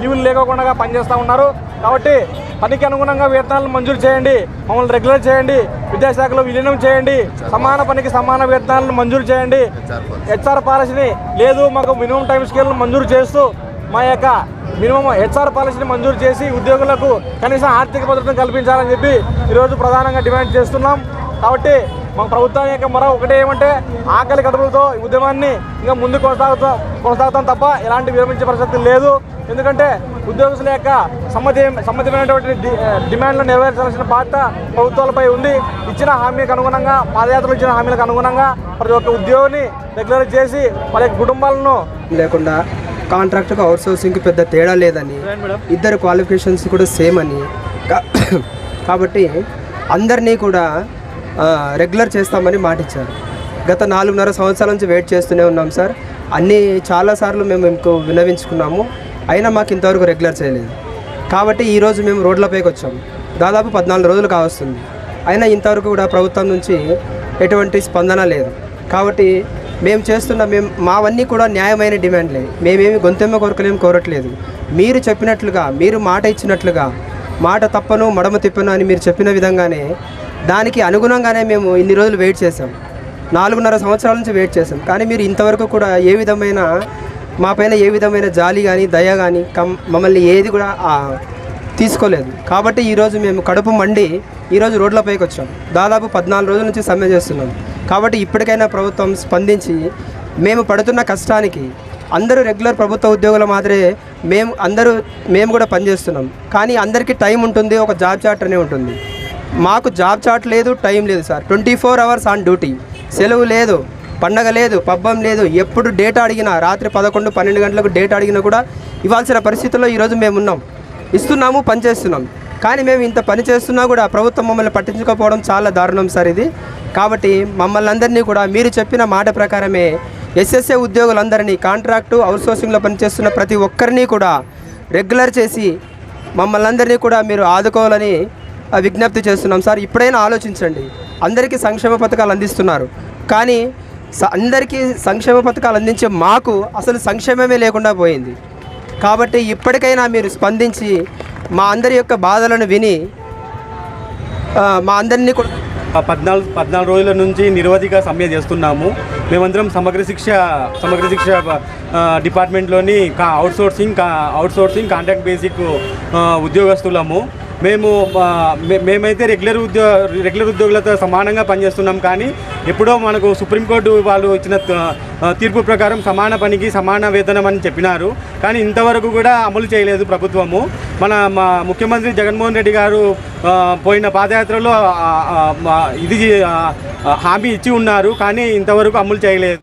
లీవులు లేకోకుండా పనిచేస్తూ ఉన్నారు. కాబట్టి పనికి అనుగుణంగా వేతనాలను మంజూరు చేయండి మమ్మల్ని రెగ్యులర్ చేయండి విద్యాశాఖలో విలీనం చేయండి సమాన పనికి సమాన వేతనాలను మంజూరు చేయండి. హెచ్ఆర్ పాలసీని లేదు మాకు మినిమం టైం స్కేల్ను మంజూరు చేస్తూ మా యొక్క మినిమం హెచ్ఆర్ పాలసీని మంజూరు చేసి ఉద్యోగులకు కనీసం ఆర్థిక భద్రతను కల్పించాలని చెప్పి ఈరోజు ప్రధానంగా డిమాండ్ చేస్తున్నాం. కాబట్టి మా ప్రభుత్వం యొక్క మరో ఒకటే ఏమంటే ఆకలి కడుపులతో ఉద్యమాన్ని ఇంకా ముందు కొనసాగుతా కొనసాగుతాం తప్ప ఎలాంటి విరమించే పరిస్థితి లేదు. ఎందుకంటే ఉద్యోగస్తుల యొక్క సమ్మతి సమ్మతమైనటువంటి డి- డిమాండ్లను నెరవేర్చాల్సిన బాధ్యత ప్రభుత్వాలపై ఉంది. ఇచ్చిన హామీకి అనుగుణంగా పాదయాత్రలు ఇచ్చిన హామీలకు అనుగుణంగా ప్రతి ఒక్క ఉద్యోగిని రెగ్యులర్ చేసి వాళ్ళ కుటుంబాలను లేకుండా కాంట్రాక్ట్కి అవుట్సోర్సింగ్కి పెద్ద తేడా లేదని ఇద్దరు క్వాలిఫికేషన్స్ కూడా సేమ్ అని. కాబట్టి అందరినీ కూడా రెగ్యులర్ చేస్తామని మాట ఇచ్చారు గత నాలుగున్నర సంవత్సరాల నుంచి వెయిట్ చేస్తూనే ఉన్నాం సార్. అన్నీ చాలాసార్లు మేము మీకు విన్నవించుకున్నాము. అయినా మాకు ఇంతవరకు రెగ్యులర్ చేయలేదు. కాబట్టి ఈరోజు మేము రోడ్లపైకి వచ్చాం. దాదాపు పద్నాలుగు రోజులు కావస్తుంది. అయినా ఇంతవరకు కూడా ప్రభుత్వం నుంచి ఎటువంటి స్పందన లేదు. కాబట్టి మేము చేస్తున్న మేము మావన్నీ కూడా న్యాయమైన డిమాండ్లే. మేమేమి గొంతెమ్మ కోరకలేం కోరట్లేదు. మీరు చెప్పినట్లుగా మీరు మాట ఇచ్చినట్లుగా మాట తప్పను మడమ తిప్పను అని మీరు చెప్పిన విధంగానే దానికి అనుగుణంగానే మేము ఇన్ని రోజులు వెయిట్ చేసాం నాలుగున్నర సంవత్సరాల నుంచి వెయిట్ చేసాం కానీ మీరు ఇంతవరకు కూడా ఏ విధమైన మా పైన ఏ విధమైన జాలి కానీ దయ కానీ కమ్ మమ్మల్ని ఏది కూడా తీసుకోలేదు. కాబట్టి ఈరోజు మేము కడుపు మండి ఈరోజు రోడ్లపైకి వచ్చాం. దాదాపు పద్నాలుగు రోజుల నుంచి సమ్మె చేస్తున్నాం. కాబట్టి ఇప్పటికైనా ప్రభుత్వం స్పందించి మేము పడుతున్న కష్టానికి అందరూ రెగ్యులర్ ప్రభుత్వ ఉద్యోగుల మాదిరే మేము అందరూ మేము కూడా పనిచేస్తున్నాం. కానీ అందరికీ టైం ఉంటుంది ఒక జాబ్ చార్ట్ అనే ఉంటుంది. మాకు జాబ్ చార్ట్ లేదు టైం లేదు sir. Twenty four hours on duty. సెలవు లేదు. పండగ లేదు పబ్బం లేదు ఎప్పుడు డేట్ అడిగినా రాత్రి పదకొండు పన్నెండు గంటలకు డేట్ అడిగినా కూడా ఇవ్వాల్సిన పరిస్థితుల్లో ఈరోజు మేము ఉన్నాం. ఇస్తున్నాము పనిచేస్తున్నాం కానీ మేము ఇంత పని చేస్తున్నా కూడా ప్రభుత్వం మమ్మల్ని పట్టించుకోకపోవడం చాలా దారుణం సార్ ఇది. కాబట్టి మమ్మల్ని అందరినీ కూడా మీరు చెప్పిన మాట ప్రకారమే ఎస్ఎస్ఏ ఉద్యోగులందరినీ కాంట్రాక్టు అవుట్సోర్సింగ్లో పనిచేస్తున్న ప్రతి ఒక్కరిని కూడా రెగ్యులర్ చేసి మమ్మల్ని అందరినీ కూడా మీరు ఆదుకోవాలని విజ్ఞప్తి చేస్తున్నాం సార్. ఇప్పుడైనా ఆలోచించండి. అందరికీ సంక్షేమ పథకాలు అందిస్తున్నారు. కానీ అందరికీ సంక్షేమ పథకాలు అందించే మాకు అసలు సంక్షేమమే లేకుండా పోయింది. కాబట్టి ఇప్పటికైనా మీరు స్పందించి మా అందరి యొక్క బాధలను విని మా అందరినీ కూడా పద్నాలుగు పద్నాలుగు రోజుల నుంచి నిరవధిక సమ్మె చేస్తున్నాము. మేమందరం సమగ్ర శిక్ష సమగ్ర శిక్ష డిపార్ట్మెంట్లోని కా అవుట్సోర్సింగ్ కా అవుట్సోర్సింగ్ కాంట్రాక్ట్ బేసిక్ ఉద్యోగస్తులము. మేము మేమైతే రెగ్యులర్ ఉద్యో రెగ్యులర్ ఉద్యోగులతో సమానంగా పనిచేస్తున్నాం. కానీ ఎప్పుడో మనకు సుప్రీంకోర్టు వాళ్ళు ఇచ్చిన తీర్పు ప్రకారం సమాన పనికి సమాన వేతనం అని చెప్పినారు. కానీ ఇంతవరకు కూడా అమలు చేయలేదు ప్రభుత్వము. మన మా ముఖ్యమంత్రి జగన్మోహన్ రెడ్డి గారు పోయిన పాదయాత్రలో ఇది హామీ ఇచ్చి ఉన్నారు. కానీ ఇంతవరకు అమలు చేయలేదు.